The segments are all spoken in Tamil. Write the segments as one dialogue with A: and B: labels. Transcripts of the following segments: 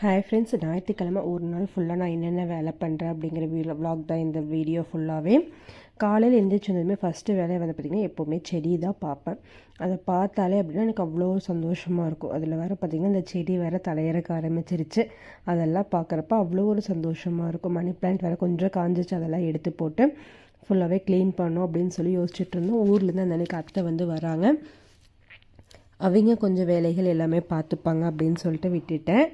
A: ஹாய் ஃப்ரெண்ட்ஸ் ஞாயிற்றுக்கிழமை ஒரு நாள் ஃபுல்லாக நான் என்னென்ன வேலை பண்ணுறேன் அப்படிங்கிற வீடியோ விலாக் தான் இந்த வீடியோ ஃபுல்லாகவே காலையில் எழுந்திரிச்சு வந்ததுமே ஃபஸ்ட்டு வேலையை வந்து பார்த்திங்கன்னா எப்போவுமே செடி தான் பார்ப்பேன். அதை பார்த்தாலே அப்படின்னா எனக்கு அவ்வளோ சந்தோஷமாக இருக்கும். அதில் வேறு பார்த்திங்கன்னா இந்த செடி வேறு தலையிறக்க ஆரம்பிச்சிருச்சு. அதெல்லாம் பார்க்குறப்ப அவ்வளோ ஒரு சந்தோஷமாக இருக்கும். மணி பிளான்ட் வேறு கொஞ்சம் காஞ்சிச்சு அதெல்லாம் எடுத்து போட்டு ஃபுல்லாகவே க்ளீன் பண்ணோம் அப்படின்னு சொல்லி யோசிச்சுட்டு இருந்தோம். ஊர்லேருந்து அந்த அன்றைக்கி அத்தை வந்து வராங்க. அவங்க கொஞ்சம் வேலைகள் எல்லாமே பார்த்துப்பாங்க அப்படின்னு சொல்லிட்டு விட்டுட்டேன்.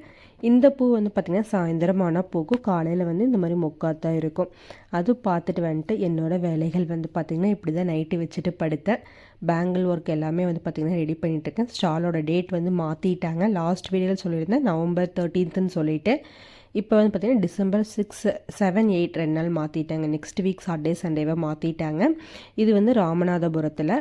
A: இந்த பூ வந்து பார்த்திங்கன்னா சாயந்தரமான பூக்கும் காலையில் வந்து இந்த மாதிரி மொக்காத்தான் இருக்கும். அது பார்த்துட்டு வந்துட்டு என்னோடய வேலைகள் வந்து பார்த்திங்கன்னா இப்படி தான் நைட்டு வச்சுட்டு படுத்தேன். பேங்கிள் ஒர்க் எல்லாமே வந்து பார்த்திங்கன்னா ரெடி பண்ணிகிட்ருக்கேன் ஸ்டாலோட டேட் வந்து மாற்றிட்டாங்க லாஸ்ட் வீடியோவில் சொல்லியிருந்தேன். நவம்பர் தேர்ட்டீன்த்துன்னு சொல்லிவிட்டு இப்போ வந்து பார்த்திங்கன்னா டிசம்பர் சிக்ஸ் செவன் எயிட் ரெண்டு நாள் மாற்றிட்டாங்க நெக்ஸ்ட் வீக் சாட்டர்டே சண்டேவை மாற்றிட்டாங்க இது வந்து ராமநாதபுரத்தில்.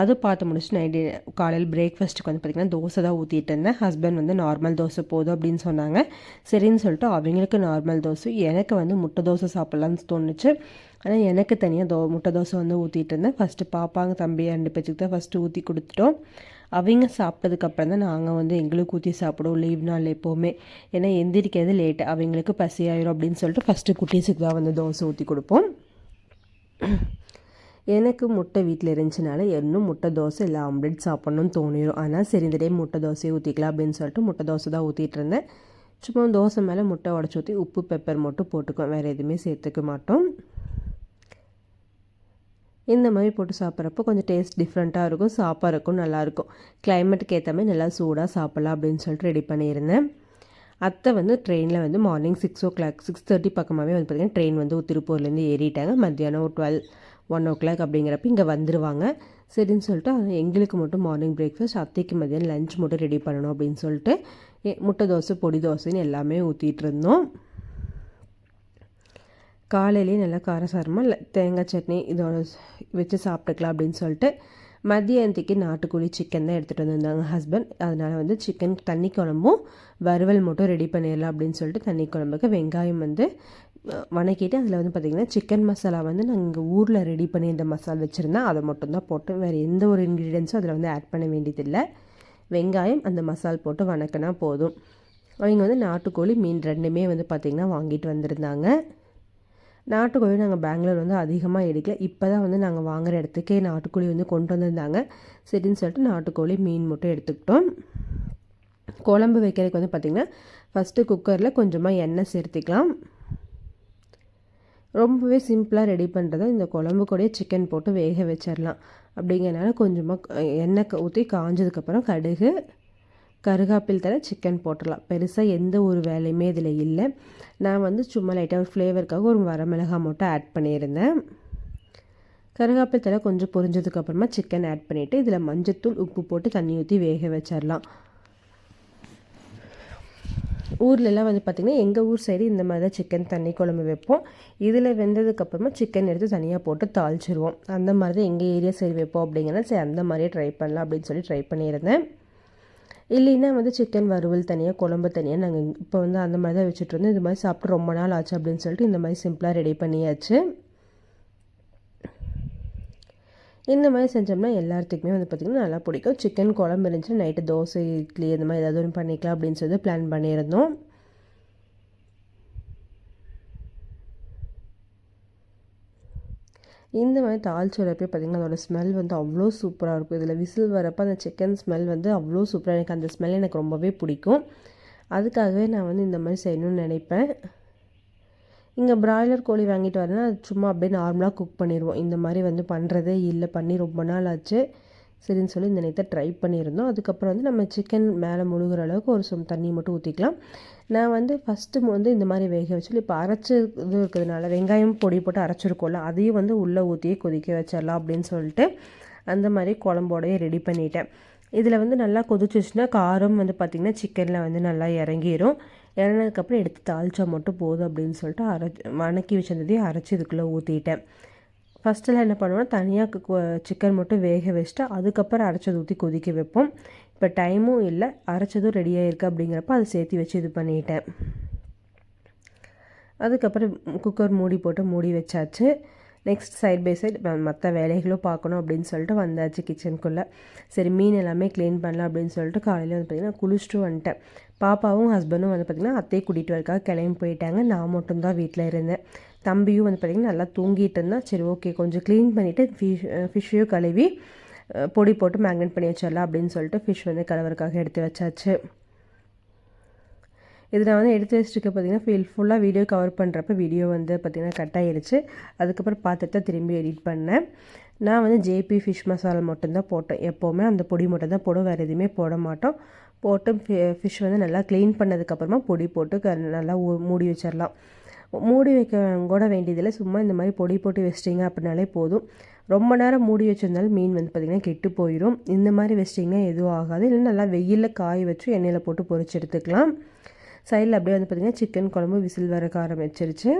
A: அது பார்த்து முடிச்சு நைட் காலையில் பிரேக்ஃபாஸ்ட்டுக்கு வந்து பார்த்திங்கன்னா தோசை தான் ஊற்றிட்டு இருந்தேன். ஹஸ்பண்ட் வந்து நார்மல் தோசை போதும் அப்படின்னு சொன்னாங்க. சரின்னு சொல்லிட்டு அவங்களுக்கு நார்மல் தோசை. எனக்கு வந்து முட்டை தோசை சாப்பிட்லான்னு தோணுச்சு. ஆனால் எனக்கு தனியாக தோ முட்டை தோசை வந்து ஊற்றிட்டு இருந்தேன். ஃபஸ்ட்டு பாப்பாங்க தம்பி ரெண்டு பேச்சுக்கு தான் ஃபஸ்ட்டு ஊற்றி கொடுத்துட்டோம். அவங்க சாப்பிட்டதுக்கப்புறம் தான் நாங்கள் வந்து எங்களுக்கு ஊற்றி சாப்பிடுவோம். லீவ் நாள் எப்போவுமே. ஏன்னா எந்திரிக்கிறது லேட்டு அவங்களுக்கு பசி ஆயிரும் அப்படின்னு சொல்லிட்டு ஃபஸ்ட்டு குட்டீஸுக்கு தான் வந்து தோசை ஊற்றி கொடுப்போம். எனக்கு முட்டை வீட்டில் இருந்துச்சுனால இன்னும் முட்டை தோசை இல்லை ஆம்லெட் சாப்பிட்ணுன்னு தோணிடும் ஆனால் சரி இந்த டே முட்டை தோசையை ஊற்றிக்கலாம் அப்படின்னு சொல்லிட்டு முட்டை தோசை தான் ஊற்றிட்டு இருந்தேன். சும்மா தோசை மேலே முட்டை உடச்சி ஊற்றி உப்பு பெப்பர் மட்டும் போட்டுக்குவோம் வேறு எதுவுமே சேர்த்துக்க மாட்டோம். இந்த மாதிரி போட்டு சாப்பிட்றப்போ கொஞ்சம் டேஸ்ட் டிஃப்ரெண்ட்டாக இருக்கும் சாப்பாடுக்கும் நல்லாயிருக்கும் கிளைமேட்டுக்கு ஏற்ற மாதிரி நல்லா சூடாக சாப்பிட்லாம் அப்படின்னு சொல்லிட்டு ரெடி பண்ணியிருந்தேன். அத்தை வந்து ட்ரெயினில் வந்து morning six o'clock six thirty பக்கமாகவே வந்து பார்த்திங்கன்னா ட்ரெயின் வந்து திருப்பூர்லேருந்து ஏறிட்டாங்க. மத்தியானம் ஒரு டுவெல் ஒன் ஓ கிளாக் அப்படிங்கிறப்ப இங்கே வந்துடுவாங்க சரின்னு சொல்லிட்டு எங்களுக்கு மட்டும் மார்னிங் பிரேக்ஃபாஸ்ட் அத்தைக்கு மதியம் லஞ்ச் மட்டும் ரெடி பண்ணணும் அப்படின்னு சொல்லிட்டு முட்டை தோசை பொடி தோசைன்னு எல்லாமே ஊற்றிட்டு இருந்தோம். காலையிலேயே நல்லா காரசாரமாக தேங்காய் சட்னி இதோட வச்சு சாப்பிட்டுக்கலாம் அப்படின்னு சொல்லிட்டு மதியானத்துக்கு நாட்டுக்கோழி சிக்கன் தான் எடுத்துகிட்டு வந்திருந்தாங்க ஹஸ்பண்ட் அதனால் வந்து சிக்கன் தண்ணி குழம்பும் வறுவல் மட்டும் ரெடி பண்ணிடலாம் அப்படின்னு சொல்லிட்டு தண்ணி குழம்புக்கு வெங்காயம் வந்து வணக்கிட்டு அதில் வந்து பார்த்திங்கன்னா சிக்கன் மசாலா வந்து நாங்கள் இங்கே ஊரில் ரெடி பண்ணி இந்த மசாலா வச்சுருந்தேன் அதை மட்டும்தான் போட்டு வேறு எந்த ஒரு இன்க்ரீடியன்ஸும் அதில் வந்து ஆட் பண்ண வேண்டியதில்லை. வெங்காயம் அந்த மசால் போட்டு வணக்கினா போதும். அவங்க வந்து நாட்டுக்கோழி மீன் ரெண்டுமே வந்து பார்த்திங்கன்னா வாங்கிட்டு வந்திருந்தாங்க. நாட்டுக்கோழி நாங்கள் பெங்களூர் வந்து அதிகமாக எடுக்கல. இப்போ தான் வந்து நாங்கள் வாங்குகிற இடத்துக்கே நாட்டுக்கோழி வந்து கொண்டு வந்திருந்தாங்க. சரின்னு சொல்லிட்டு நாட்டுக்கோழி மீன் மட்டும் எடுத்துக்கிட்டோம். குழம்பு வைக்கிறதுக்கு வந்து பார்த்திங்கன்னா ஃபஸ்ட்டு குக்கரில் கொஞ்சமாக எண்ணெய் சேர்த்திக்கலாம். ரொம்பவே சிம்பிளாக ரெடி பண்ணுறது இந்த குழம்பு கூட சிக்கன் போட்டு வேக வச்சிடலாம் அப்படிங்கிறனால கொஞ்சமாக எண்ணெய் ஊற்றி காஞ்சதுக்கப்புறம் கடுகு கருகாப்பில் தர சிக்கன் போட்டுடலாம் பெருசாக எந்த ஒரு வேலையுமே இதில் இல்லை. நான் வந்து சும்மா லைட்டாக ஒரு ஃப்ளேவருக்காக ஒரு வரமிளகாய் மட்டும் ஆட் பண்ணியிருந்தேன். கருகாப்பில் தலை கொஞ்சம் பொரிஞ்சதுக்கப்புறமா சிக்கன் ஆட் பண்ணிவிட்டு இதில் மஞ்சத்தூள் உப்பு போட்டு தண்ணி ஊற்றி வேக வச்சிடலாம் ஊர்லெலாம் வந்து பார்த்திங்கன்னா எங்கள் ஊர் சைடு இந்த மாதிரி தான் சிக்கன் தண்ணி குழம்பு வைப்போம். இதில் வெந்ததுக்கப்புறமா சிக்கன் எடுத்து தனியாக போட்டு தாளிச்சிருவோம். அந்த மாதிரி தான் எங்கள் ஏரியா சைடு வைப்போம் அப்படிங்கிறத சரி அந்த மாதிரியே ட்ரை பண்ணலாம் அப்படின்னு சொல்லி ட்ரை பண்ணியிருந்தேன். இல்லைன்னா வந்து சிக்கன் வறுவல் தனியாக குழம்பு தனியாக நாங்கள் இப்போ வந்து அந்த மாதிரி தான் வச்சுட்டு இருந்தோம். இது மாதிரி சாப்பிட்டு ரொம்ப நாள் ஆச்சு அப்படின்னு சொல்லிட்டு இந்த மாதிரி சிம்பிளாக ரெடி பண்ணியாச்சு. இந்த மாதிரி செஞ்சோம்னா எல்லாத்துக்குமே வந்து பார்த்திங்கன்னா நல்லா பிடிக்கும். சிக்கன் குழம்பு இருந்துச்சு நைட்டு தோசை இட்லி இந்த மாதிரி ஏதாவது ஒன்று பண்ணிக்கலாம் அப்படின்னு சொல்லி பிளான் பண்ணியிருந்தோம். இந்த மாதிரி தாளிச்சு வரப்போ பார்த்திங்கன்னா அதோட ஸ்மெல் வந்து அவ்வளோ சூப்பராக இருக்கும். இதில் விசில் வரப்போ அந்த சிக்கன் ஸ்மெல் வந்து அவ்வளோ சூப்பராக எனக்கு அந்த ஸ்மெல் எனக்கு ரொம்பவே பிடிக்கும். அதுக்காகவே நான் வந்து இந்த மாதிரி செய்யணும்னு நினைப்பேன். இங்கே பிராய்லர் கோழி வாங்கிட்டு வரேன்னா அது சும்மா அப்படியே நார்மலாக குக் பண்ணிடுவோம் இந்த மாதிரி வந்து பண்ணுறதே இல்லை பண்ணி ரொம்ப நாள் ஆச்சு. சரின்னு சொல்லி இந்த நேரத்தை ட்ரை பண்ணியிருந்தோம். அதுக்கப்புறம் வந்து நம்ம சிக்கன் மேலே முழுகிற அளவுக்கு ஒரு சும் தண்ணி மட்டும் ஊற்றிக்கலாம் நான் வந்து ஃபஸ்ட்டு வந்து இந்த மாதிரி வேக வச்சு இப்போ அரைச்சி இது இருக்கிறதுனால வெங்காயம் பொடி போட்டு அரைச்சிருக்கோம்ல அதையும் வந்து உள்ளே ஊற்றியே கொதிக்க வச்சிடலாம் அப்படின்னு சொல்லிட்டு அந்த மாதிரி குழம்போடையே ரெடி பண்ணிட்டேன். இதில் வந்து நல்லா கொதிச்சிச்சுன்னா காரம் வந்து பார்த்திங்கன்னா சிக்கனில் வந்து நல்லா இறங்கிடும் இறங்கினதுக்கப்புறம் எடுத்து தாளிச்சா மட்டும் போதும் அப்படின்னு சொல்லிட்டு அரைச்சி வணக்கி வச்சிருந்ததையும் அரைச்சி இதுக்குள்ளே ஊற்றிட்டேன் ஃபஸ்ட்டெல்லாம் என்ன பண்ணுவோம்னா தனியாக சிக்கன் மட்டும் வேக வச்சுட்டு அதுக்கப்புறம் அரைச்சது ஊற்றி கொதிக்க வைப்போம். இப்போ டைமும் இல்லை அரைச்சதும் ரெடியாக இருக்குது அப்படிங்கிறப்ப அதை சேர்த்து வச்சு இது பண்ணிட்டேன். அதுக்கப்புறம் குக்கர் மூடி போட்டு மூடி வச்சாச்சு. நெக்ஸ்ட் சைட் பை சைட் மற்ற வேலைகளும் பார்க்கணும் அப்படின்னு சொல்லிட்டு வந்தாச்சு கிச்சனுக்குள்ளே சரி மீன் எல்லாமே க்ளீன் பண்ணலாம் அப்படின்னு சொல்லிட்டு காலையில் வந்து பார்த்திங்கன்னா குளிச்சுட்டு வந்துட்டேன். பாப்பாவும் ஹஸ்பண்டும் வந்து பார்த்திங்கன்னா அத்தையை கூட்டிகிட்டு வரக்காக கிளம்பி போயிட்டாங்க. நான் மட்டும்தான் வீட்டில் இருந்தேன். தம்பியும் வந்து பார்த்திங்கன்னா நல்லா தூங்கிட்டு இருந்தால் சரி ஓகே கொஞ்சம் க்ளீன் பண்ணிவிட்டு ஃபிஷ் ஃபிஷ்ஷையும் கழுவி பொடி போட்டு மேக்னேட் பண்ணி வச்சிடலாம் அப்படின்னு சொல்லிட்டு ஃபிஷ் வந்து கலவருக்காக எடுத்து வச்சாச்சு. இது நான் வந்து எடுத்து வச்சுருக்க பார்த்தீங்கன்னா ஃபீல் ஃபுல்லாக வீடியோ கவர் பண்ணுறப்ப வீடியோ வந்து பார்த்திங்கன்னா கட் ஆகிடுச்சு அதுக்கப்புறம் பார்த்துட்டு தான் திரும்பி எடிட் பண்ணேன். நான் வந்து ஜேபி ஃபிஷ் மசாலா மட்டும்தான் போட்டேன். எப்போவுமே அந்த பொடி மட்டும் தான் போடும் வேறு எதுவுமே போட மாட்டோம். போட்டு ஃபிஷ் வந்து நல்லா க்ளீன் பண்ணதுக்கப்புறமா பொடி போட்டு நல்லா மூடி வச்சிடலாம் மூடி வைக்க கூட வேண்டியதில்லை. சும்மா இந்த மாதிரி பொடி போட்டு வச்சிட்டிங்க அப்படின்னாலே போதும். ரொம்ப நேரம் மூடி வச்சிருந்தாலும் மீன் வந்து பார்த்திங்கன்னா கெட்டு போயிடும் இந்த மாதிரி வச்சிட்டிங்கன்னா எதுவும் ஆகாது. இல்லை நல்லா வெயிலில் காய வச்சு எண்ணெயில் போட்டு பொறிச்சு எடுத்துக்கலாம். சைடில் அப்படியே வந்து பார்த்திங்கன்னா சிக்கன் குழம்பு விசில் வரக்க ஆரம்பிச்சிருச்சு.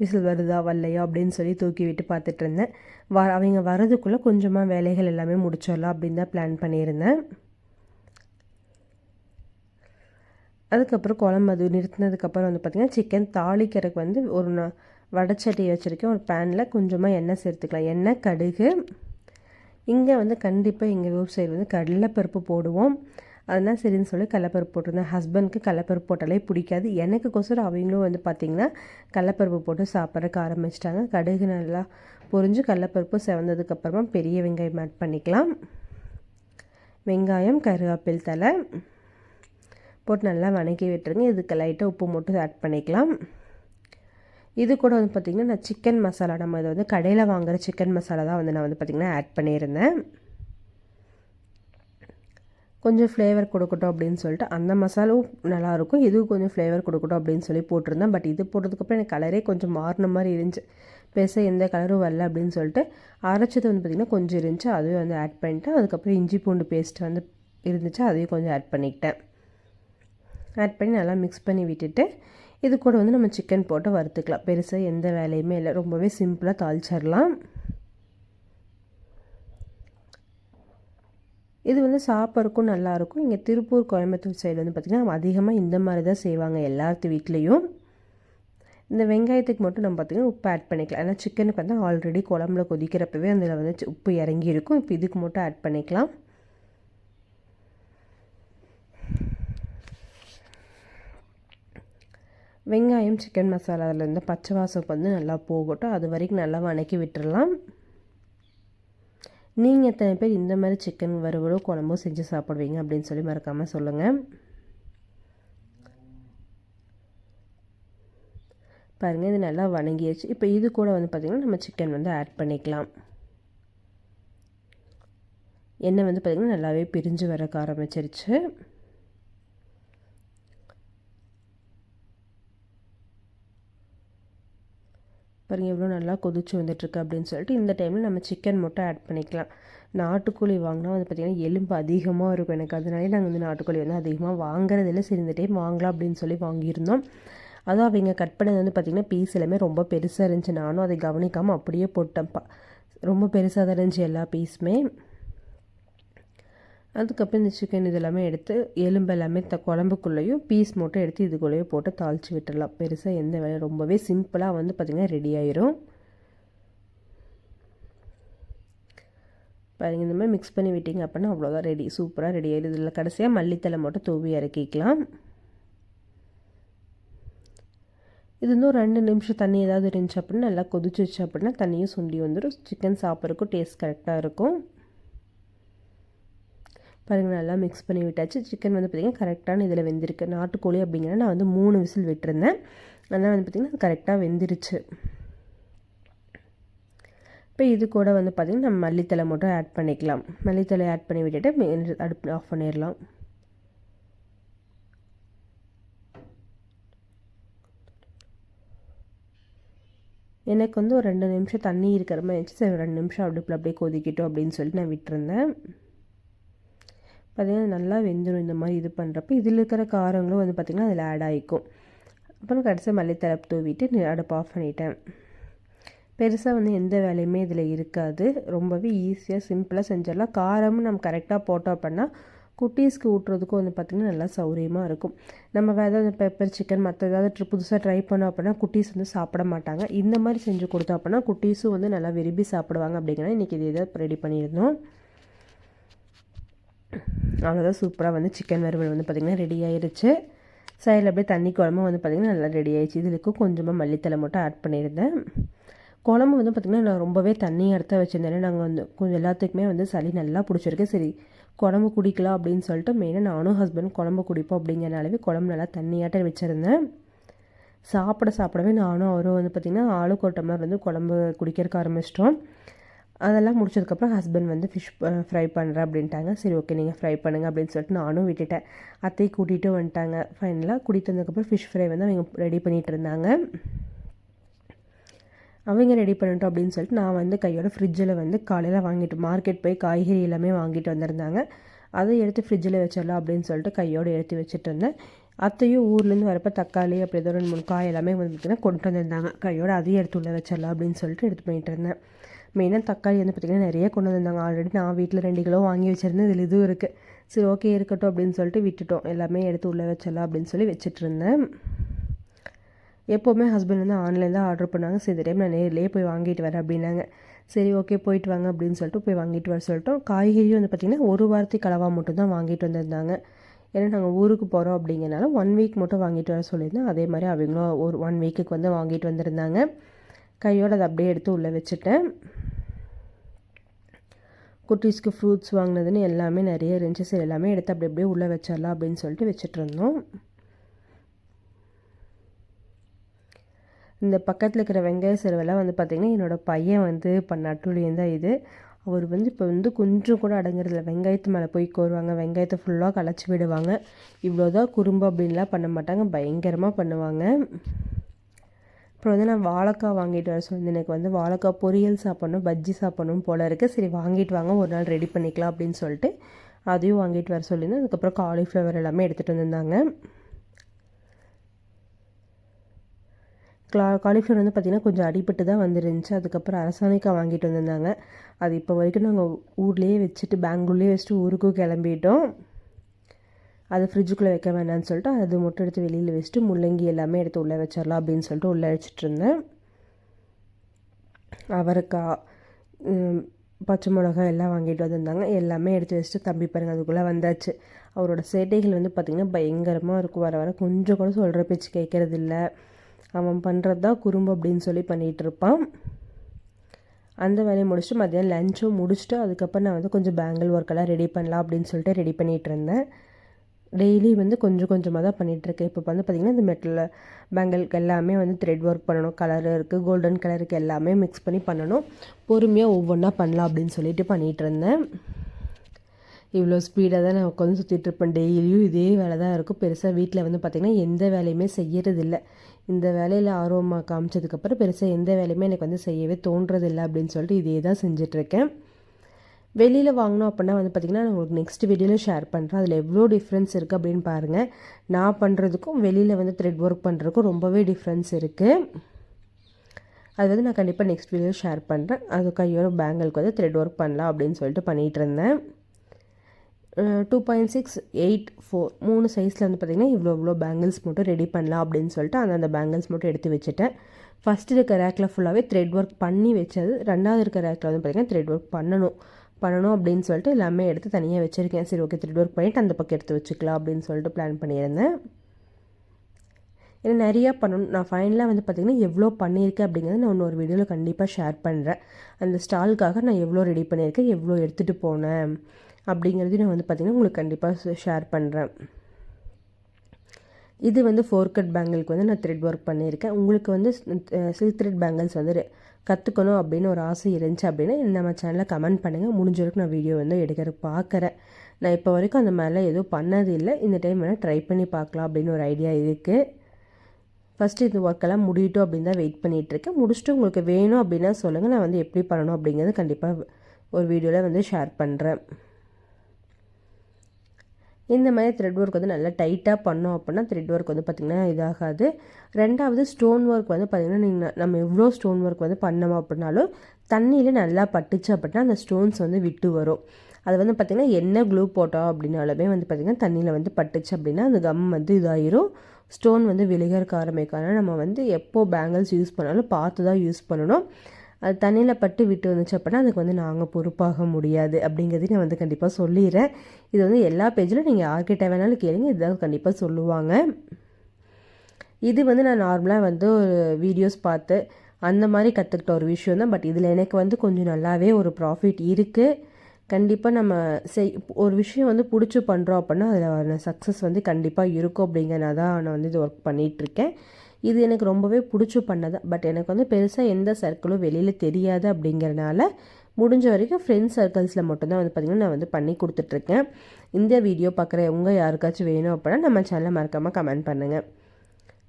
A: விசில் வருதா வரலையா அப்படின்னு சொல்லி தூக்கி விட்டு பார்த்துட்டு இருந்தேன் வ அவங்க வரதுக்குள்ளே கொஞ்சமாக வேலைகள் எல்லாமே முடிச்சிடலாம் அப்படின்னு தான் பிளான் பண்ணியிருந்தேன். அதுக்கப்புறம் குழம்பு அது நிறுத்தினதுக்கப்புறம் வந்து பார்த்திங்கன்னா சிக்கன் தாளிக்கிறதுக்கு வந்து ஒரு வடச்சட்டி வச்சுருக்கேன். ஒரு பேனில் கொஞ்சமாக எண்ணெய் சேர்த்துக்கலாம். எண்ணெய் கடுகு. இங்கே வந்து கண்டிப்பாக எங்கள் ஊர் சைடு வந்து கடலைப்பருப்பு போடுவோம். அதனால் சரின்னு சொல்லி கடலப்பருப்பு போட்டிருந்தேன். ஹஸ்பண்ட்க்கு கடலப்பருப்பு போட்டாலே பிடிக்காது. எனக்கு கொசரம் அவங்களும் வந்து பார்த்திங்கன்னா கடலப்பருப்பு போட்டு சாப்பிட்றக்கு ஆரம்பிச்சிட்டாங்க கடுகு நல்லா பொறிஞ்சு கடலப்பருப்பு செவந்ததுக்கப்புறமா பெரிய வெங்காயம் ஆட் பண்ணிக்கலாம். வெங்காயம் கருவேப்பில் தலை போட்டு நல்லா வணக்கி விட்டுருங்க. இதுக்கு லைட்டாக உப்பு மட்டும் ஆட் பண்ணிக்கலாம். இது கூட வந்து பார்த்திங்கன்னா நான் சிக்கன் மசாலா நம்ம இதை வந்து கடையில் வாங்குகிற சிக்கன் மசாலா தான் வந்து நான் வந்து பார்த்திங்கன்னா ஆட் பண்ணியிருந்தேன். கொஞ்சம் ஃப்ளேவர் கொடுக்கட்டும் அப்படின்னு சொல்லிட்டு அந்த மசாலாவும் நல்லாயிருக்கும். இதுவும் கொஞ்சம் ஃப்ளேவர் கொடுக்கட்டும் அப்படின்னு சொல்லி போட்டிருந்தேன். பட் இது போட்டதுக்கப்புறம் எனக்கு கலரே கொஞ்சம் மாறின மாதிரி இருந்துச்சு. பெருசாக எந்த கலரும் வரல அப்படின்னு சொல்லிட்டு அரைச்சது வந்து பார்த்திங்கன்னா கொஞ்சம் இருந்துச்சு. அதையும் வந்து ஆட் பண்ணிட்டேன். அதுக்கப்புறம் இஞ்சி பூண்டு பேஸ்ட் வந்து இருந்துச்சு. அதையும் கொஞ்சம் ஆட் பண்ணிக்கிட்டேன். ஆட் பண்ணி நல்லா மிக்ஸ் பண்ணி விட்டுட்டு இது கூட வந்து நம்ம சிக்கன் போட்டு வறுத்துக்கலாம். பெருசாக எந்த வேலையுமே இல்லை. ரொம்பவே சிம்பிளாக தாளிச்சிடலாம். இது வந்து சாப்பிட்றக்கும் நல்லாயிருக்கும் இங்கே திருப்பூர் கோயம்புத்தூர் சைடு வந்து பார்த்திங்கன்னா அதிகமாக இந்த மாதிரி தான் செய்வாங்க எல்லாத்து வீட்லேயும். இந்த வெங்காயத்துக்கு மட்டும் நம்ம பார்த்திங்கன்னா உப்பு ஆட் பண்ணிக்கலாம். ஏன்னா சிக்கனுக்கு வந்து ஆல்ரெடி குழம்புல கொதிக்கிறப்பவே அதில் வந்து உப்பு இறங்கி இருக்கும் இப்போ இதுக்கு மட்டும் ஆட் பண்ணிக்கலாம். வெங்காயம் சிக்கன் மசாலாவிலேருந்து பச்சை வாசம் வந்து நல்லா போகட்டும். அது வரைக்கும் நல்லா வணக்கி விட்டுடலாம் நீங்கள் எத்தனை பேர் இந்த மாதிரி சிக்கன் வறுவலோ குழம்போ செஞ்சு சாப்பிடுவீங்க அப்படின்னு சொல்லி மறக்காமல் சொல்லுங்கள் பாருங்கள் இது நல்லா வணங்கிடுச்சு இப்போ இது கூட வந்து பார்த்திங்கன்னா நம்ம சிக்கன் வந்து ஆட் பண்ணிக்கலாம். எண்ணெய் வந்து பார்த்திங்கன்னா நல்லாவே பிரிஞ்சு வரக்க ஆரம்பிச்சிருச்சு. பாருங்கள் எவ்வளோ நல்லா கொதிச்சு வந்துட்டுருக்கு அப்படின்னு சொல்லிட்டு இந்த டைமில் நம்ம சிக்கன் மட்டும் ஆட் பண்ணிக்கலாம். நாட்டுக்கோழி வாங்கினா வந்து பார்த்திங்கன்னா எலும்பு அதிகமாக இருக்கும் எனக்கு. அதனாலே நாங்கள் வந்து நாட்டுக்கோழி வந்து அதிகமாக வாங்குறதில்ல சரி இந்த டைம் வாங்கலாம் அப்படின்னு சொல்லி வாங்கியிருந்தோம். அதுவும் அவங்க கட் பண்ணது வந்து பார்த்திங்கன்னா பீஸ் எல்லாமே ரொம்ப பெருசாக இருந்துச்சு. நானும் அதை கவனிக்காமல் அப்படியே போட்டேன்ப்பா ரொம்ப பெருசாக தான் இருந்துச்சு எல்லா பீஸுமே அதுக்கப்புறம் இந்த சிக்கன் இதெல்லாமே எடுத்து எலும்பு எல்லாமே த குழம்புக்குள்ளேயும் பீஸ் மட்டும் எடுத்து இதுக்குள்ளேயும் போட்டு தாளித்து விட்டுடலாம் பெருசாக எந்த வேலையும் ரொம்பவே சிம்பிளாக வந்து பார்த்திங்கன்னா ரெடி ஆயிரும். பாருங்கள் இந்த மாதிரி மிக்ஸ் பண்ணி விட்டிங்க அப்படின்னா அவ்வளோதான் ரெடி சூப்பராக ரெடி ஆயிடுது இதில் கடைசியாக மல்லித்தலை மட்டும் தூவி இறக்கிக்கலாம். இது இன்னும் ரெண்டு நிமிஷம் தண்ணி ஏதாவது இருந்துச்சு அப்படின்னா நல்லா கொதிச்சிச்சு அப்படின்னா தண்ணியும் சுண்டி வந்துடும் சிக்கன் சாப்பிட்றதுக்கும் டேஸ்ட் கரெக்டாக இருக்கும். பாருங்கள் நல்லா மிக்ஸ் பண்ணி விட்டாச்சு. சிக்கன் வந்து பார்த்திங்கன்னா கரெக்டான இதில் வெந்திருக்கு. நாட்டுக்கோழி அப்படிங்கிற நான் வந்து மூணு விசில் விட்டுருந்தேன். அதெல்லாம் வந்து பார்த்திங்கன்னா கரெக்டாக வெந்துருச்சு. இப்போ இது கூட வந்து பார்த்திங்கன்னா நம்ம மல்லித்தலை மட்டும் ஆட் பண்ணிக்கலாம். மல்லித்தலை ஆட் பண்ணி விட்டுட்டு அடுப்பு ஆஃப் பண்ணிடலாம். எனக்கு வந்து ஒரு ரெண்டு நிமிஷம் தண்ணி இருக்கிற மாதிரி இருந்துச்சு. சரி ரெண்டு நிமிஷம் அடுப்பில் அப்படியே கொதிக்கிட்டோம் அப்படின்னு சொல்லிட்டு நான் விட்டுருந்தேன். பார்த்திங்கன்னா நல்லா வெந்துடும் இந்த மாதிரி இது பண்ணுறப்ப இதில் இருக்கிற காரங்களும் வந்து பார்த்திங்கன்னா அதில் ஆட் ஆகிக்கும் அப்புறம் கடைசியாக மல்லித்தரப்பு தூவிட்டு அடுப்பு ஆஃப் பண்ணிட்டேன். பெருசாக வந்து எந்த வேலையுமே இதில் இருக்காது. ரொம்பவே ஈஸியாக சிம்பிளாக செஞ்சிடலாம். காரமும் நம்ம கரெக்டாக போட்டோம் அப்படின்னா குட்டீஸ்க்கு ஊட்டுறதுக்கும் வந்து பார்த்திங்கன்னா நல்லா சௌரியமாக இருக்கும். நம்ம வேறு ஏதாவது பெப்பர் சிக்கன் மற்ற ஏதாவது புதுசாக ட்ரை பண்ணோம் அப்படின்னா குட்டீஸ் வந்து சாப்பிட மாட்டாங்க. இந்த மாதிரி செஞ்சு கொடுத்தோம் அப்படின்னா குட்டீஸும் வந்து நல்லா விரும்பி சாப்பிடுவாங்க அப்படிங்கிறத இன்றைக்கி இது இதை ரெடி பண்ணியிருந்தோம். அவ்வளோதான் சூப்பராக வந்து சிக்கன் வறுவல் வந்து பார்த்திங்கன்னா ரெடி ஆயிடுச்சு சைடில் அப்படியே தண்ணி குழம்பு வந்து பார்த்திங்கன்னா நல்லா ரெடி ஆயிடுச்சு இதுக்கு கொஞ்சமாக மல்லித்தலை மட்டும் ஆட் பண்ணியிருந்தேன். குழம்பு வந்து பார்த்திங்கன்னா நான் ரொம்பவே தண்ணி எடுத்து வச்சுருந்தேன். நாங்கள் வந்து கொஞ்சம் எல்லாத்துக்குமே வந்து சளி நல்லா பிடிச்சிருக்கு. சரி குழம்பு குடிக்கலாம் அப்படின்னு சொல்லிட்டு மெயினாக நானும் ஹஸ்பண்ட் குழம்பு குடிப்போம் அப்படிங்கிறனாலவே குழம்பு நல்லா தண்ணியாட்ட வச்சுருந்தேன். சாப்பிட சாப்பிடவே நானும் அவரும் வந்து பார்த்திங்கன்னா ஆளு கொட்ட மாதிரி வந்து குழம்பு குடிக்கிறதுக்கு ஆரம்பிச்சிட்டோம். அதெல்லாம் முடிச்சதுக்கப்புறம் ஹஸ்பண்ட் வந்து ஃபிஷ் ஃப்ரை பண்ணுறேன் அப்படின்ட்டாங்க. சரி ஓகே நீங்கள் ஃப்ரை பண்ணுங்கள் அப்படின்னு சொல்லிட்டு நானும் விட்டுட்டேன். அத்தை கூட்டிகிட்டு வந்துட்டாங்க. ஃபைனலாக கூட்டிகிட்டு வந்ததுக்கப்புறம் ஃபிஷ் ஃப்ரை வந்து அவங்க ரெடி பண்ணிகிட்டு இருந்தாங்க. அவங்க ரெடி பண்ணிட்டோம் அப்படின்னு சொல்லிட்டு நான் வந்து கையோட ஃப்ரிட்ஜில் வந்து காலையில் வாங்கிட்டு மார்க்கெட் போய் காய்கறி எல்லாமே வாங்கிட்டு வந்திருந்தாங்க. அதை எடுத்து ஃப்ரிட்ஜில் வச்சிடலாம் அப்படின்னு சொல்லிட்டு கையோடு எடுத்து வச்சுட்டு இருந்தேன். அத்தையும் ஊர்லேருந்து வரப்போ தக்காளி அப்படி ஏதோ ரெண்டு மூணு காய் எல்லாமே வந்து பார்த்திங்கன்னா கொண்டு வந்திருந்தாங்க. கையோடு அதையும் எடுத்து உள்ளே வச்சிடலாம் அப்படின்னு சொல்லிட்டு எடுத்து பண்ணிகிட்டு இருந்தேன். மெயினாக தக்காளி வந்து பார்த்திங்கன்னா நிறைய கொண்டு வந்திருந்தாங்க. ஆல்ரெடி நான் வீட்டில் ரெண்டு கிலோ வாங்கி வச்சுருந்தேன். இதில் இதுவும் இருக்குது சரி ஓகே இருக்கட்டும் அப்படின்னு சொல்லிட்டு விட்டுட்டோம். எல்லாமே எடுத்து உள்ளே வச்சிடலாம் அப்படின்னு சொல்லி வச்சுட்டு இருந்தேன் எப்போவுமே ஹஸ்பண்ட் வந்து ஆன்லைனில் தான் ஆர்டர் பண்ணாங்க சரி இந்த டைம் நான் நேரிலேயே போய் வாங்கிட்டு வரேன் அப்படின்னாங்க. சரி ஓகே போயிட்டு வாங்க அப்படின்னு சொல்லிட்டு போய் வாங்கிட்டு வர சொல்லிட்டோம். காய்கறியும் வந்து பார்த்திங்கன்னா ஒரு வாரத்துக்கு கலவா மட்டும்தான் வாங்கிட்டு வந்திருந்தாங்க. ஏன்னா நாங்கள் ஊருக்கு போகிறோம் அப்படிங்கிறனால ஒன் வீக் மட்டும் வாங்கிட்டு வர சொல்லியிருந்தேன். அதே மாதிரி அவங்களும் ஒரு ஒன் வீக்குக்கு வந்து வாங்கிட்டு வந்திருந்தாங்க. கையோடு அதை அப்படியே எடுத்து உள்ளே வச்சுட்டேன். குட்டீஸ்க்கு ஃப்ரூட்ஸ் வாங்கினதுன்னு எல்லாமே நிறைய இருந்துச்சு. சரி எல்லாமே எடுத்து அப்படி அப்படியே உள்ளே வச்சிடலாம் அப்படின்னு சொல்லிட்டு வச்சுட்டு இருந்தோம். இந்த பக்கத்தில் இருக்கிற வெங்காய சிறுவெல்லாம் வந்து பார்த்திங்கன்னா என்னோடய பையன் வந்து இப்போ அட்டுழியம் தான் இது. அவர் வந்து இப்போ வந்து கொஞ்சம் கூட அடங்குறதில்ல. வெங்காயத்து மேலே போய் கோருவாங்க வெங்காயத்தை ஃபுல்லாக களைச்சி விடுவாங்க. இவ்வளோதான் குறும்பு அப்படின்லாம் பண்ண மாட்டாங்க பயங்கரமாக பண்ணுவாங்க. அப்புறம் வந்து நான் வாழைக்காய் வாங்கிட்டு வர சொல்லி எனக்கு வந்து வாழைக்காய் பொரியல் சாப்பிட்ணும் பஜ்ஜி சாப்பிட்ணும் போல இருக்குது சரி வாங்கிட்டு வாங்க ஒரு நாள் ரெடி பண்ணிக்கலாம் அப்படின்னு சொல்லிட்டு அதையும் வாங்கிட்டு வர சொல்லியிருந்தேன். அதுக்கப்புறம் காலிஃப்ளவர் எல்லாமே எடுத்துகிட்டு வந்திருந்தாங்க. க்ளா காலிஃப்ளவர் வந்து பார்த்திங்கன்னா கொஞ்சம் அடிபட்டு தான் வந்துருந்துச்சு. அதுக்கப்புறம் அரசாணிக்காய் வாங்கிட்டு வந்திருந்தாங்க. அது இப்போ வரைக்கும் நாங்கள் ஊர்லேயே வச்சுட்டு பெங்களூர்லேயே வச்சுட்டு ஊருக்கும் கிளம்பிட்டோம். அது ஃப்ரிட்ஜுக்குள்ளே வைக்க வேண்டாம்னு சொல்லிட்டு அது மட்டும் எடுத்து வெளியில் வச்சுட்டு முள்ளங்கி எல்லாமே எடுத்து உள்ளே வச்சிடலாம் அப்படின்னு சொல்லிட்டு உள்ளே வச்சுட்டு இருந்தேன். அவரைக்காய் பச்சை மிளகாய் எல்லாம் வாங்கிட்டு வந்திருந்தாங்க. எல்லாமே எடுத்து வச்சுட்டு தம்பி பாருங்கள் அதுக்குள்ளே வந்தாச்சு. அவரோட சேட்டைகள் வந்து பார்த்திங்கன்னா பயங்கரமாக இருக்கும். வர வர கொஞ்சம் கூட சொல்கிற பேச்சு கேட்குறதில்ல அவன் பண்ணுறது தான் குறும்பு அப்படின்னு சொல்லி பண்ணிகிட்டு இருப்பான். அந்த வேலையை முடிச்சுட்டு மதியம் லஞ்சும் முடிச்சுட்டு அதுக்கப்புறம் நான் வந்து கொஞ்சம் பேங்கிள் ஒர்க்கெல்லாம் ரெடி பண்ணலாம் அப்படின்னு சொல்லிட்டு ரெடி பண்ணிகிட்டு இருந்தேன். டெய்லி வந்து கொஞ்சம் கொஞ்சமாக தான் பண்ணிகிட்ருக்கேன் இப்போ வந்து பார்த்திங்கன்னா இந்த மெட்டலில் பேங்கிள்க்கு எல்லாமே வந்து த்ரெட் ஒர்க் பண்ணணும். கலர் இருக்குது கோல்டன் கலருக்கு எல்லாமே மிக்ஸ் பண்ணி பண்ணணும். பொறுமையாக ஒவ்வொன்றா பண்ணலாம் அப்படின்னு சொல்லிட்டு பண்ணிகிட்டு இருந்தேன் இவ்வளோ ஸ்பீடாக தான் நான் உட்காந்து சுற்றிட்டு இருப்பேன். டெய்லியும் இதே வேலை தான் இருக்கும். பெருசாக வீட்டில் வந்து பார்த்திங்கன்னா எந்த வேலையுமே செய்யறதில்ல. இந்த வேலையில் ஆர்வமாக காமிச்சதுக்கப்புறம் பெருசாக எந்த வேலையுமே எனக்கு வந்து செய்யவே தோன்றதில்லை அப்படின்னு சொல்லிட்டு இதே தான் செஞ்சிட்ருக்கேன் வெளியில் வாங்கினோம் அப்படின்னா வந்து பார்த்திங்கன்னா நான் உங்களுக்கு நெக்ஸ்ட் வீடியோவில் ஷேர் பண்ணுறேன் அதில் எவ்வளோ டிஃப்ரென்ஸ் இருக்குது அப்படின்னு பாருங்கள் நான் பண்ணுறதுக்கும் வெளியில் வந்து த்ரெட் ஒர்க் பண்ணுறதுக்கும் ரொம்பவே டிஃப்ரென்ஸ் இருக்குது அது வந்து நான் கண்டிப்பாக நெக்ஸ்ட் வீடியோ ஷேர் பண்ணுறேன் அது கையோட பேங்கிளுக்கு வந்து த்ரெட் ஒர்க் பண்ணலாம் அப்படின்னு சொல்லிட்டு பண்ணிகிட்டு இருந்தேன். Two point six eight four மூணு சைஸில் வந்து பார்த்திங்கன்னா இவ்வளோ இவ்வளோ பேங்கிள்ஸ் மட்டும் ரெடி பண்ணலாம் அப்படின்னு சொல்லிட்டு அந்தந்த பேங்கிள்ஸ் மட்டும் எடுத்து வச்சுட்டேன். ஃபஸ்ட்டு இருக்க ரேக்கில் ஃபுல்லாகவே த்ரெட் ஒர்க் பண்ணி வச்சது. ரெண்டாவது இருக்க ரேக்கில் வந்து பார்த்திங்கன்னா த்ரெட் ஒர்க் பண்ணணும். பண்ணணும் அப்படின்னு சொல்லிட்டு எல்லாமே எடுத்து தனியாக வச்சுருக்கேன். சரி ஓகே த்ரெட் ஒர்க் பண்ணிவிட்டு அந்த பக்கம் எடுத்து வச்சுக்கலாம் அப்படின்னு சொல்லிட்டு பிளான் பண்ணியிருந்தேன். ஏன்னா நிறையா பண்ணணும். நான் ஃபைனலாக வந்து பார்த்திங்கன்னா எவ்வளோ பண்ணியிருக்கேன் அப்படிங்கிறத நான் இன்னொரு வீடியோவில் கண்டிப்பாக ஷேர் பண்ணுறேன் அந்த ஸ்டாலுக்காக நான் எவ்வளோ ரெடி பண்ணியிருக்கேன் எவ்வளோ எடுத்துகிட்டு போனேன் அப்படிங்கிறதையும் நான் வந்து பார்த்திங்கன்னா உங்களுக்கு கண்டிப்பாக ஷேர் பண்ணுறேன் இது வந்து ஃபோர் கட் பேங்கிளுக்கு வந்து நான் த்ரெட் ஒர்க் பண்ணியிருக்கேன். உங்களுக்கு வந்து சில்க் த்ரெட் பேங்கிள்ஸ் வந்து கற்றுக்கணும் அப்படின்னு ஒரு ஆசை இருந்துச்சு அப்படின்னா நம்ம சேனலில் கமெண்ட் பண்ணுங்கள் முடிஞ்ச வரைக்கும் நான் வீடியோ வந்து எடுக்கிற பார்க்குறேன் நான் இப்போ வரைக்கும் அந்த மாதிரிலாம் எதுவும் பண்ணது இல்லை. இந்த டைம் வேணால் ட்ரை பண்ணி பார்க்கலாம் அப்படின்னு ஒரு ஐடியா இருக்குது ஃபஸ்ட்டு இந்த ஒர்க்கெல்லாம் முடியட்டும் அப்படின்னு தான் வெயிட் பண்ணிகிட்ருக்கேன் முடிச்சுட்டு உங்களுக்கு வேணும் அப்படின்னா சொல்லுங்கள் நான் வந்து எப்படி பண்ணணும் அப்படிங்கிறது கண்டிப்பாக ஒரு வீடியோவில் வந்து ஷேர் பண்ணுறேன் இந்த மாதிரி த்ரெட் ஒர்க் வந்து நல்லா டைட்டாக பண்ணோம் அப்படின்னா த்ரெட் ஒர்க் வந்து பார்த்திங்கன்னா இதாகாது. ரெண்டாவது ஸ்டோன் ஒர்க் வந்து பார்த்திங்கன்னா நீங்கள் நம்ம எவ்வளோ ஸ்டோன் ஒர்க் வந்து பண்ணோம் அப்படின்னாலும் தண்ணியில் நல்லா பட்டுச்சு அப்படின்னா அந்த ஸ்டோன்ஸ் வந்து விட்டு வரும். அது வந்து பார்த்திங்கன்னா என்ன க்ளூ போட்டோம் அப்படின்னாலுமே வந்து பார்த்திங்கன்னா தண்ணியில் வந்து பட்டுச்சு அப்படின்னா அந்த கம் வந்து இதாயிரும். ஸ்டோன் வந்து விலகிறக்க ஆரம்பிக்கும். நம்ம வந்து எப்போது பேங்கிள்ஸ் யூஸ் பண்ணாலும் பார்த்து தான் யூஸ் பண்ணணும். அது தண்ணியில் பட்டு விட்டு வந்துச்சு அப்படின்னா அதுக்கு வந்து நாங்கள் பொறுப்பாக முடியாது. அப்படிங்கிறதையும் நான் வந்து கண்டிப்பாக சொல்லிடுறேன். இது வந்து எல்லா பேஜிலும் நீங்கள் யார்கிட்ட வேணாலும் கேளுங்க. இதுதான் கண்டிப்பாக சொல்லுவாங்க. இது வந்து நான் நார்மலாக வந்து ஒரு வீடியோஸ் பார்த்து அந்த மாதிரி கற்றுக்கிட்ட ஒரு விஷயம் தான். பட் இதில் எனக்கு வந்து கொஞ்சம் நல்லாவே ஒரு ப்ராஃபிட் இருக்குது கண்டிப்பாக நம்ம செய் ஒரு விஷயம் வந்து பிடிச்சி பண்ணுறோம் அப்படின்னா அதில் சக்ஸஸ் வந்து கண்டிப்பாக இருக்கும் அப்படிங்கிறனா தான் நான் வந்து இது ஒர்க் பண்ணிகிட்ருக்கேன் இது எனக்கு ரொம்பவே பிடிச்சி பண்ணது. பட் எனக்கு வந்து பெருசாக எந்த சர்க்கிளும் வெளியில் தெரியாது அப்படிங்கிறனால முடிஞ்ச வரைக்கும் ஃப்ரெண்ட்ஸ் சர்க்கிள்ஸில் மட்டும்தான் வந்து பார்த்திங்கன்னா நான் வந்து பண்ணி கொடுத்துட்ருக்கேன். இந்த வீடியோ பார்க்குற உங்கள் யாருக்காச்சும் வேணும் அப்படின்னா நம்ம சேனலை மறக்காமல் கமெண்ட் பண்ணுங்கள்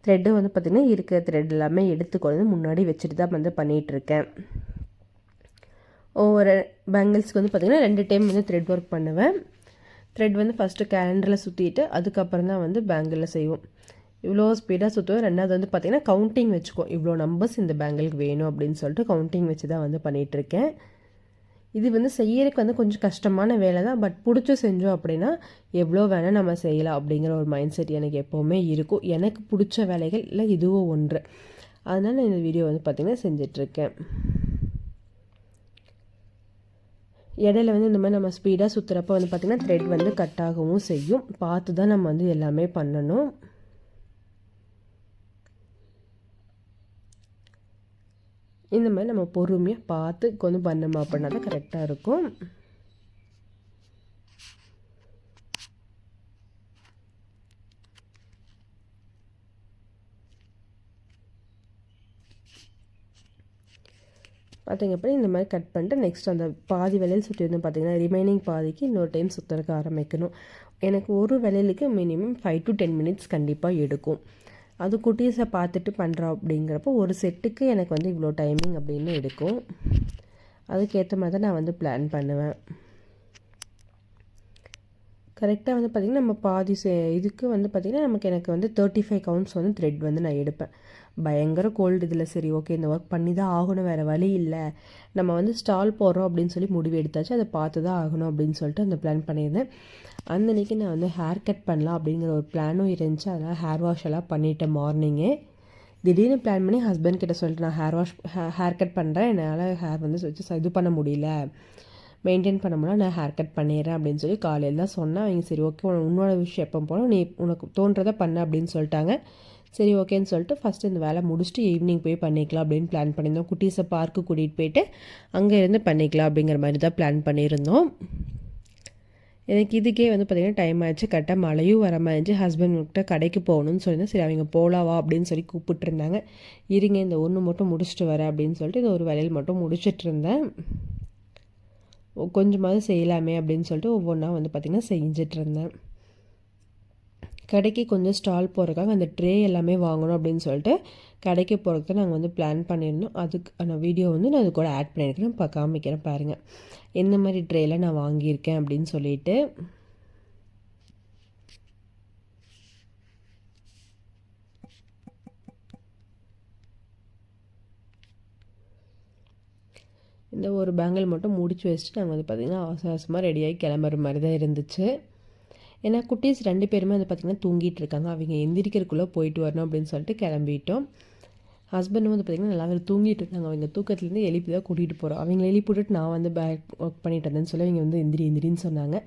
A: த்ரெட்டு வந்து பார்த்திங்கன்னா இருக்கிற த்ரெட் எல்லாமே எடுத்துக்கொண்டு முன்னாடி வச்சுட்டு தான் வந்து பண்ணிகிட்ருக்கேன் ஒவ்வொரு பேங்கிள்ஸ்க்கு வந்து பார்த்திங்கன்னா ரெண்டு டைம் வந்து த்ரெட் ஒர்க் பண்ணுவேன். த்ரெட் வந்து ஃபஸ்ட்டு கேலண்டரில் சுற்றிட்டு அதுக்கப்புறம் தான் வந்து பேங்கிளில் செய்வோம். இவ்வளோ ஸ்பீடாக சுற்றுவோம் ரெண்டாவது வந்து பார்த்திங்கன்னா கவுண்டிங் வச்சுக்கோ. இவ்வளோ நம்பர்ஸ் இந்த பேங்கிளுக்கு வேணும் அப்படின்னு சொல்லிட்டு கவுண்டிங் வச்சு தான் வந்து பண்ணிகிட்ருக்கேன் இது வந்து செய்யறதுக்கு வந்து கொஞ்சம் கஷ்டமான வேலை தான். பட் பிடிச்சி செஞ்சோம் அப்படின்னா எவ்வளோ வேணால் நம்ம செய்யலாம் அப்படிங்கிற ஒரு மைண்ட் செட் எனக்கு எப்போவுமே இருக்கும். எனக்கு பிடிச்ச வேலைகள் இல்லை இதுவும் ஒன்று. அதனால் நான் இந்த வீடியோ வந்து பார்த்திங்கன்னா செஞ்சிட்ருக்கேன் இடையில வந்து இந்த மாதிரி நம்ம ஸ்பீடாக சுற்றுறப்ப வந்து பார்த்திங்கன்னா த்ரெட் வந்து கட் ஆகவும் செய்யும். பார்த்து தான் நம்ம வந்து எல்லாமே பண்ணணும். இந்த மாதிரி நம்ம பொறுமையாக பார்த்து கொஞ்சம் பண்ணோம் அப்படின்னா தான் கரெக்டாக இருக்கும். பார்த்தீங்க அப்படின்னா இந்த மாதிரி கட் பண்ணிட்டு நெக்ஸ்ட் அந்த பாதி விலையில் சுற்றி வந்து பார்த்திங்கன்னா ரிமைனிங் பாதிக்கு இன்னொரு டைம் சுற்றுறதுக்கு ஆரம்பிக்கணும். எனக்கு ஒரு விலையிலுக்கு minimum five to ten minutes கண்டிப்பாக எடுக்கும். அது குட்டீஸை பார்த்துட்டு பண்ணுறோம் அப்படிங்கிறப்போ ஒரு செட்டுக்கு எனக்கு வந்து இவ்வளோ டைமிங் அப்படின்னு எடுக்கும். அதுக்கேற்ற மாதிரி தான் நான் வந்து பிளான் பண்ணுவேன். கரெக்டாக வந்து பார்த்திங்கன்னா நம்ம பாதி இதுக்கு வந்து பார்த்திங்கன்னா நமக்கு எனக்கு வந்து தேர்ட்டி ஃபைவ் கவுண்ட்ஸ் வந்து த்ரெட் வந்து நான் எடுப்பேன். பயங்கர கோல்டு இதில். சரி ஓகே இந்த ஒர்க் பண்ணி தான் ஆகணும் வேறு வழி இல்லை. நம்ம வந்து ஸ்டால் போடுறோம் அப்படின்னு சொல்லி முடிவு எடுத்தாச்சு. அதை பார்த்து தான் ஆகணும் அப்படின்னு சொல்லிட்டு அந்த பிளான் பண்ணியிருந்தேன். அன்னைக்கு நான் வந்து ஹேர் கட் பண்ணலாம் அப்படிங்கிற ஒரு பிளானும் இருந்துச்சு. அதனால் ஹேர் வாஷ் எல்லாம் பண்ணிட்டேன் மார்னிங்கே திடீர்னு பிளான் பண்ணி ஹஸ்பண்ட் கிட்ட சொல்லிட்டு நான் ஹேர் வாஷ் ஹேர் கட் பண்ணுறேன் என்னால் ஹேர் வந்து வச்சு இது பண்ண முடியல. மெயின்டைன் பண்ண முடியல. நான் ஹேர் கட் பண்ணிடுறேன் அப்படின்னு சொல்லி காலையில் தான் சொன்னேன். அவங்க சரி ஓகே உன்னோட விஷயம் எப்போ போனோம் நீ உனக்கு தோன்றதை பண்ண அப்படின்னு சொல்லிட்டாங்க. சரி ஓகேன்னு சொல்லிட்டு ஃபஸ்ட்டு இந்த வேலை முடிச்சுட்டு ஈவினிங் போய் பண்ணிக்கலாம் அப்படின்னு பிளான் பண்ணியிருந்தோம். குட்டீஸை பார்க்கு கூட்டிகிட்டு போயிட்டு அங்கே இருந்து பண்ணிக்கலாம் அப்படிங்கிற மாதிரி தான் பிளான் பண்ணியிருந்தோம். எனக்கு இதுக்கே வந்து பார்த்திங்கன்னா டைம் ஆயிடுச்சு. கரெக்டாக மழையும் வர மாதிரி இருந்துச்சு. ஹஸ்பண்ட் கடைக்கு போகணும்னு சொல்லியிருந்தேன். சரி அவங்க போகலாவா அப்படின்னு சொல்லி கூப்பிட்டுருந்தாங்க. இருங்க இந்த ஒன்று மட்டும் முடிச்சுட்டு வரேன் அப்படின்னு சொல்லிட்டு இந்த ஒரு வேலையில் மட்டும் முடிச்சிட்டு இருந்தேன். கொஞ்சமாவது செய்யலாமே அப்படின்னு சொல்லிட்டு ஒவ்வொன்றா வந்து பார்த்திங்கன்னா செஞ்சிட்ருந்தேன் கடைக்கு கொஞ்சம் ஸ்டால் போகிறக்காக அந்த ட்ரே எல்லாமே வாங்கணும் அப்படின்னு சொல்லிட்டு கடைக்கு போகிறதுக்கு நாங்கள் வந்து பிளான் பண்ணியிருந்தோம். அதுக்கு அந்த வீடியோ வந்து நான் அது கூட ஆட் பண்ணியிருக்கிறேன் இப்போ காமிக்கிறேன் பாருங்கள் எந்த மாதிரி ட்ரேயில் நான் வாங்கியிருக்கேன் அப்படின்னு சொல்லிட்டு. இந்த ஒரு பேங்கிள் மட்டும் முடிச்சு வச்சுட்டு நாங்கள் வந்து பார்த்திங்கன்னா அவசர அவசரமாக ரெடியாகி கிளம்புற மாதிரி தான் இருந்துச்சு. ஏன்னா குட்டீஸ் ரெண்டு பேருமே வந்து பார்த்திங்கன்னா தூங்கிட்டு இருக்காங்க. அவங்க எந்திரிக்கிறதுக்குள்ளே போயிட்டு வரணும் அப்படின்னு சொல்லிட்டு கிளம்பிட்டோம். ஹஸ்பண்டும் வந்து பார்த்திங்கன்னா நல்லா தூங்கிட்டு இருந்தாங்க அவங்க தூக்கத்துலேருந்து எழுப்பி தான் கூட்டிகிட்டு போகிறோம் அவங்க எழுப்பி விட்டுட்டு நான் வந்து பேக் ஒர்க் பண்ணிட்டு இருந்தேன்னு சொல்லி அவங்க வந்து எந்திரி எந்திரின்னு சொன்னாங்க.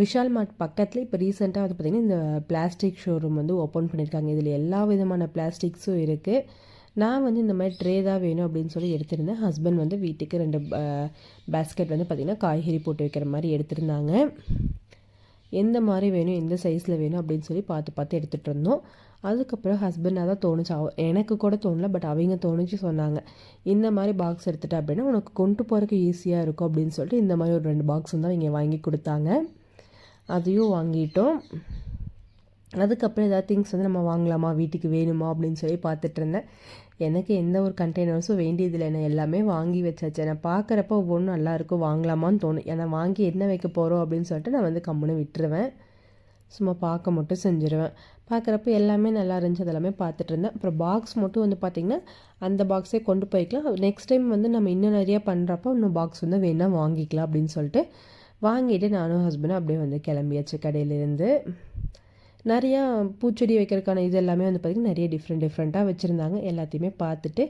A: விஷால் மார்ட் பக்கத்தில் இப்போ ரீசெண்டாக வந்து பார்த்திங்கன்னா இந்த பிளாஸ்டிக் ஷோரூம் வந்து ஓப்பன் பண்ணியிருக்காங்க இதில் எல்லா விதமான பிளாஸ்டிக்ஸும் இருக்குது நான் வந்து இந்த மாதிரி ட்ரே தான் வேணும் அப்படின்னு சொல்லி எடுத்திருந்தேன். ஹஸ்பண்ட் வந்து வீட்டுக்கு ரெண்டு பேஸ்கெட் வந்து பார்த்திங்கன்னா காய்கறி போட்டு வைக்கிற மாதிரி எடுத்திருந்தாங்க. எந்த மாதிரி வேணும் எந்த சைஸில் வேணும் அப்படின்னு சொல்லி பார்த்து பார்த்து எடுத்துகிட்டு இருந்தோம். அதுக்கப்புறம் ஹஸ்பண்டாக தான் தோணுச்சு. அவ எனக்கு கூட தோணல பட் அவங்க தோணுச்சு சொன்னாங்க. இந்த மாதிரி பாக்ஸ் எடுத்துகிட்ட அப்படின்னா உனக்கு கொண்டு போகிறதுக்கு ஈஸியாக இருக்கும் அப்படின்னு சொல்லிட்டு இந்த மாதிரி ஒரு ரெண்டு பாக்ஸ் தான் இங்கே வாங்கி கொடுத்தாங்க. அதையும் வாங்கிட்டோம். அதுக்கப்புறம் ஏதாவது திங்ஸ் வந்து நம்ம வாங்கலாமா? வீட்டுக்கு வேணுமா? அப்படின்னு சொல்லி பார்த்துட்டு இருந்தேன். எனக்கு எந்த ஒரு கண்டெய்னர்ஸும் வேண்டியதில்லை. நான் எல்லாமே வாங்கி வச்சாச்சு. நான் பார்க்குறப்ப ஒவ்வொன்றும் நல்லாயிருக்கும் வாங்கலாமான்னு தோணும். ஏன்னா வாங்கி என்ன வைக்க போகிறோம் அப்படின்னு சொல்லிட்டு நான் வந்து கம்முன்னு விட்டுருவேன். சும்மா பார்க்க மட்டும் செஞ்சுருவேன். பார்க்குறப்ப எல்லாமே நல்லா இருந்துச்சு. அதெல்லாமே பார்த்துட்டு இருந்தேன். அப்புறம் பாக்ஸ் மட்டும் வந்து பார்த்திங்கன்னா அந்த பாக்ஸே கொண்டு போய்க்கலாம். நெக்ஸ்ட் டைம் வந்து நம்ம இன்னும் நிறையா பண்ணுறப்ப இன்னும் பாக்ஸ் வந்து வேணால் வாங்கிக்கலாம் அப்படின்னு சொல்லிட்டு வாங்கிட்டு நானும் ஹஸ்பண்டும் அப்படியே வந்து கிளம்பியாச்சு கடையிலேருந்து. நிறையா பூச்செடி வைக்கிறதுக்கான இது எல்லாமே வந்து பார்த்திங்கன்னா நிறைய டிஃப்ரெண்ட் டிஃப்ரெண்ட்டாக வச்சுருந்தாங்க. எல்லாத்தையுமே பார்த்துட்டு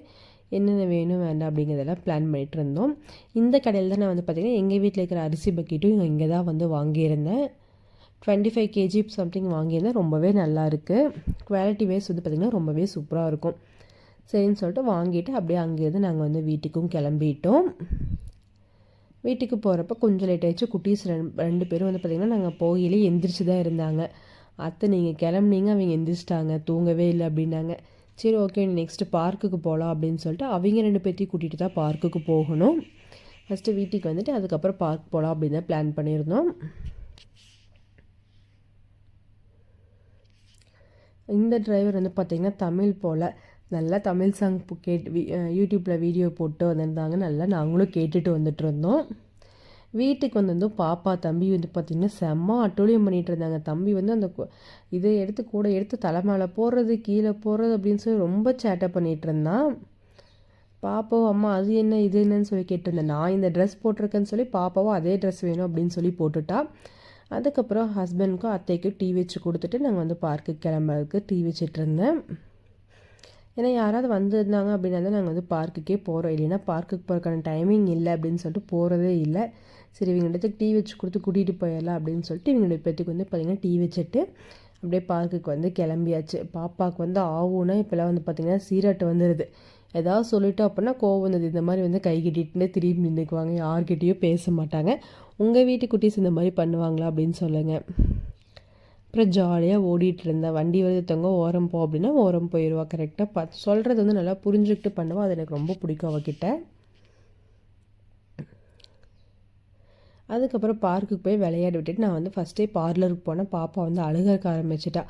A: என்னென்ன வேணும் வேண்டாம் அப்படிங்கிறதெல்லாம் பிளான் பண்ணிகிட்டு இருந்தோம். இந்த கடையில் தான் நான் வந்து பார்த்திங்கன்னா எங்கள் வீட்டில் இருக்கிற அரிசி பக்கெட்டும் இங்கே தான் வந்து வாங்கியிருந்தேன். டுவெண்ட்டி ஃபைவ் கேஜி சம்திங் வாங்கியிருந்தேன். ரொம்பவே நல்லா இருக்குது குவாலிட்டி வைஸ் வந்து பார்த்திங்கன்னா ரொம்பவே சூப்பராக இருக்கும். சரின்னு சொல்லிட்டு வாங்கிட்டு அப்படியே அங்கேருந்து நாங்கள் வந்து வீட்டுக்கும் கிளம்பிட்டோம். வீட்டுக்கு போகிறப்ப கொஞ்சம் லேட் ஆயிடுச்சு. குட்டீஸ் ரெண்டு ரெண்டு பேரும் வந்து பார்த்திங்கன்னா நாங்கள் போகையிலே எந்திரிச்சு தான் இருந்தாங்க. அத்தை நீங்கள் கிளம்புனீங்க அவங்க எந்திரிச்சிட்டாங்க தூங்கவே இல்லை அப்படின்னாங்க. சரி ஓகே நெக்ஸ்ட்டு பார்க்குக்கு போகலாம் அப்படின்னு சொல்லிட்டு அவங்க ரெண்டு பேர்த்தையும் கூட்டிகிட்டு தான் பார்க்குக்கு போகணும். ஃபஸ்ட்டு வீட்டுக்கு வந்துட்டு அதுக்கப்புறம் பார்க் போகலாம் அப்படின்னு தான் பிளான் பண்ணியிருந்தோம். இந்த டிரைவர் வந்து பார்த்திங்கன்னா தமிழ் போல். நல்லா தமிழ் சாங் கேட்டு யூடியூப்பில் வீடியோ போட்டு வந்திருந்தாங்க. நல்லா நாங்களும் கேட்டுட்டு வந்துட்டு இருந்தோம். வீட்டுக்கு வந்திருந்தோம். பாப்பா தம்பி வந்து பார்த்திங்கன்னா செம்ம அட்டோலியம் பண்ணிகிட்டு இருந்தாங்க. தம்பி வந்து அந்த இதை எடுத்து கூட எடுத்து தலை மேலே போடுறது கீழே போடுறது அப்படின்னு சொல்லி ரொம்ப சேட்டை பண்ணிகிட்டு இருந்தான். பாப்பாவும் அம்மா அது என்ன இது என்னன்னு சொல்லி கேட்டிருந்தேன். நான் இந்த ட்ரெஸ் போட்டிருக்கேன்னு சொல்லி பாப்பாவும் அதே ட்ரெஸ் வேணும் அப்படின்னு சொல்லி போட்டுட்டா. அதுக்கப்புறம் ஹஸ்பண்ட்க்கும் அத்தைக்கும் டீ வச்சு கொடுத்துட்டு நாங்கள் வந்து பார்க்குக்கு கிளம்புறதுக்கு டீ வச்சிட்ருந்தேன் ஏன்னா யாராவது வந்திருந்தாங்க அப்படின்னா தான் நாங்கள் வந்து பார்க்குக்கே போகிறோம் இல்லைன்னா பார்க்குக்கு போகிறக்கான டைமிங் இல்லை அப்படின்னு சொல்லிட்டு போகிறதே இல்லை. சரி இவங்க டீ வச்சு கொடுத்து கூட்டிகிட்டு போயிடலாம் அப்படின்னு சொல்லிட்டு இவங்களுடைய பேத்துக்கு வந்து பார்த்திங்கன்னா டீ வச்சுட்டு அப்படியே பார்க்குக்கு வந்து கிளம்பியாச்சு. பாப்பாவுக்கு வந்து ஆகும்னா இப்போல்லாம் வந்து பார்த்திங்கன்னா சீராட்டு வந்துடுது ஏதாவது சொல்லிட்டோம் அப்படின்னா கோவம் வந்தது இந்த மாதிரி வந்து கை கட்டிட்டு திரும்பி நின்றுக்குவாங்க யார்கிட்டேயும் பேச மாட்டாங்க. உங்கள் வீட்டு குட்டீஸ் இந்த மாதிரி பண்ணுவாங்களா அப்படின்னு சொல்லுங்கள் அப்புறம் ஜாலியாக ஓடிட்டு இருந்தேன் வண்டி வருது ஓரம் போ அப்படின்னா ஓரம் போயிடுவா கரெக்டாக பார்த்து சொல்கிறது வந்து நல்லா புரிஞ்சுக்கிட்டு பண்ணுவா அது எனக்கு ரொம்ப பிடிக்கும் அவகிட்ட. அதுக்கப்புறம் பார்க்குக்கு போய் விளையாடி விட்டுட்டு நான் வந்து ஃபஸ்ட்டே பார்லருக்கு போனேன். பாப்பா வந்து அழுகறக்க ஆரம்பிச்சிட்டா.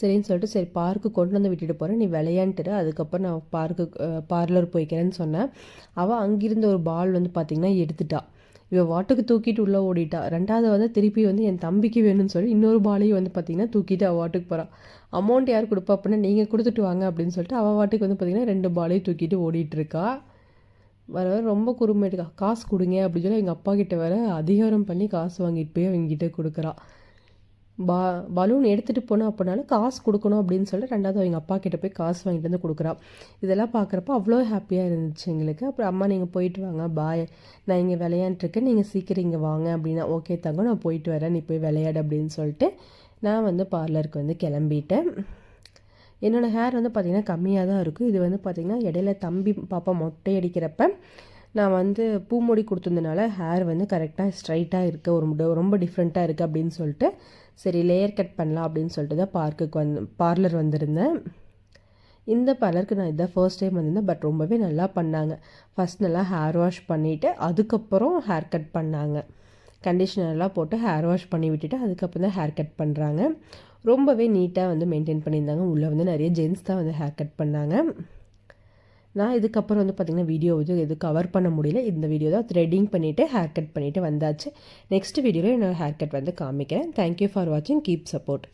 A: சரின்னு சொல்லிட்டு சரி பார்க்கு கொண்டு வந்து விட்டுட்டு போகிறேன் நீ விளையாண்டுட்டு அதுக்கப்புறம் நான் பார்க்கு பார்லர் போய்க்கிறேன்னு சொன்னேன். அவள் அங்கிருந்த ஒரு பால் வந்து பார்த்திங்கன்னா எடுத்துட்டா. இவள் வாட்டுக்கு தூக்கிட்டு உள்ளே ஓடிட்டா. ரெண்டாவது வந்து திருப்பி வந்து என் தம்பிக்கு வேணும்னு சொல்லி இன்னொரு பாலையும் வந்து பார்த்திங்கன்னா தூக்கிட்டு அவள் வாட்டுக்கு போகிறான் அமௌண்ட் யார் கொடுப்பா அப்படின்னா நீங்கள் கொடுத்துட்டு வாங்க அப்படின்னு சொல்லிட்டு அவள் வாட்டுக்கு வந்து பார்த்திங்கன்னா ரெண்டு பாலையும் தூக்கிட்டு ஓடிட்டுருக்கா. வர வர ரொம்ப குறும்பேட்டுக்கா. காசு கொடுங்க அப்படின்னு சொல்லி எங்கள் அப்பா கிட்ட வர அதிகாரம் பண்ணி காசு வாங்கிட்டு போய் அவங்ககிட்ட கொடுக்குறான் பா பலூன் எடுத்துகிட்டு போனோம் அப்படின்னாலும் காசு கொடுக்கணும் அப்படின்னு சொல்லிட்டு ரெண்டாவது அவங்க அப்பா கிட்ட போய் காசு வாங்கிட்டு வந்து கொடுக்குறா. இதெல்லாம் பார்க்குறப்ப அவ்வளோ ஹாப்பியாக இருந்துச்சு எங்களுக்கு. அப்புறம் அம்மா நீங்கள் போயிட்டு வாங்க பாய் நான் இங்கே விளையாண்டுருக்கேன் நீங்கள் சீக்கிரம் இங்கே வாங்க அப்படின்னா ஓகே தங்க நான் போயிட்டு வரேன். நீ போய் விளையாடு அப்படின்னு சொல்லிட்டு நான் வந்து பார்லருக்கு வந்து கிளம்பிட்டேன். என்னோடய ஹேர் வந்து பார்த்திங்கன்னா கம்மியாக தான் இருக்கும் இது வந்து பார்த்திங்கன்னா இடையில தம்பி பாப்பா மொட்டை அடிக்கிறப்ப நான் வந்து பூமுடி கொடுத்துருந்தனால ஹேர் வந்து கரெக்டாக ஸ்ட்ரைட்டாக இருக்குது ஒரு ரொம்ப டிஃப்ரெண்ட்டாக இருக்குது அப்படின்னு சொல்லிட்டு சரி லேயர் கட் பண்ணலாம் அப்படின்னு சொல்லிட்டு தான் பார்க்குக்கு வந்து பார்லர் வந்திருந்தேன். இந்த பார்லருக்கு நான் இதான் ஃபர்ஸ்ட் டைம் வந்திருந்தேன். பட் ரொம்பவே நல்லா பண்ணாங்க. ஃபஸ்ட் நல்லா ஹேர் வாஷ் பண்ணிவிட்டு அதுக்கப்புறம் ஹேர் கட் பண்ணாங்க. கண்டிஷ்னர்லாம் போட்டு ஹேர் வாஷ் பண்ணி விட்டுட்டு அதுக்கப்புறம் தான் ஹேர் கட் பண்ணுறாங்க ரொம்பவே நீட்டாக வந்து மெயின்டைன் பண்ணியிருந்தாங்க. உள்ளே வந்து நிறைய ஜென்ஸ் தான் வந்து ஹேர் கட் பண்ணாங்க. நான் இதுக்கப்புறம் வந்து பார்த்திங்கன்னா வீடியோ வந்து எது கவர் பண்ண முடியல. இந்த வீடியோ தான் த்ரெட்டிங் பண்ணிவிட்டு ஹேர் கட் பண்ணிவிட்டு வந்தாச்சு. நெக்ஸ்ட் வீடியோவில் என்னோடய ஹேர் கட் வந்து காமிக்கிறேன். தேங்க்யூ ஃபார் வாட்சிங் கீப் சப்போர்ட்